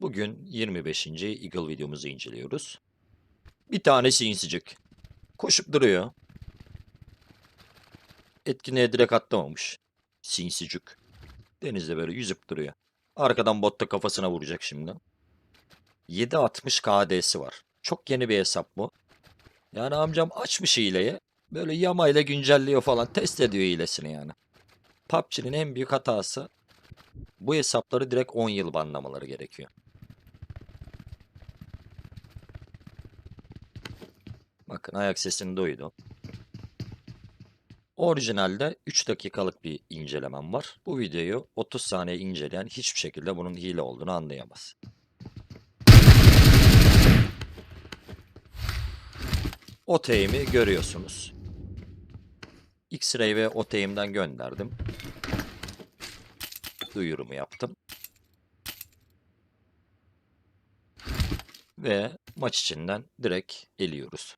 Bugün 25. Eagle videomuzu inceliyoruz. Bir tanesi incecik. Koşup duruyor. Etkinliğe direkt atlamamış. Sinsicik. Denizde böyle yüzüp duruyor. Arkadan botta kafasına vuracak şimdi. 760 KD'si var. Çok yeni bir hesap bu. Yani amcam açmış hileyi. Böyle yamayla güncelliyor falan. Test ediyor hilesini yani. PUBG'nin en büyük hatası bu hesapları direkt 10 yıl banlamaları gerekiyor. Bakın ayak sesini duydu. Orijinalde 3 dakikalık bir incelemem var. Bu videoyu 30 saniye inceleyen hiçbir şekilde bunun hile olduğunu anlayamaz. OTEM'i görüyorsunuz. X-Ray ve OTEM'den gönderdim. Duyurumu yaptım. Ve maç içinden direkt eliyoruz.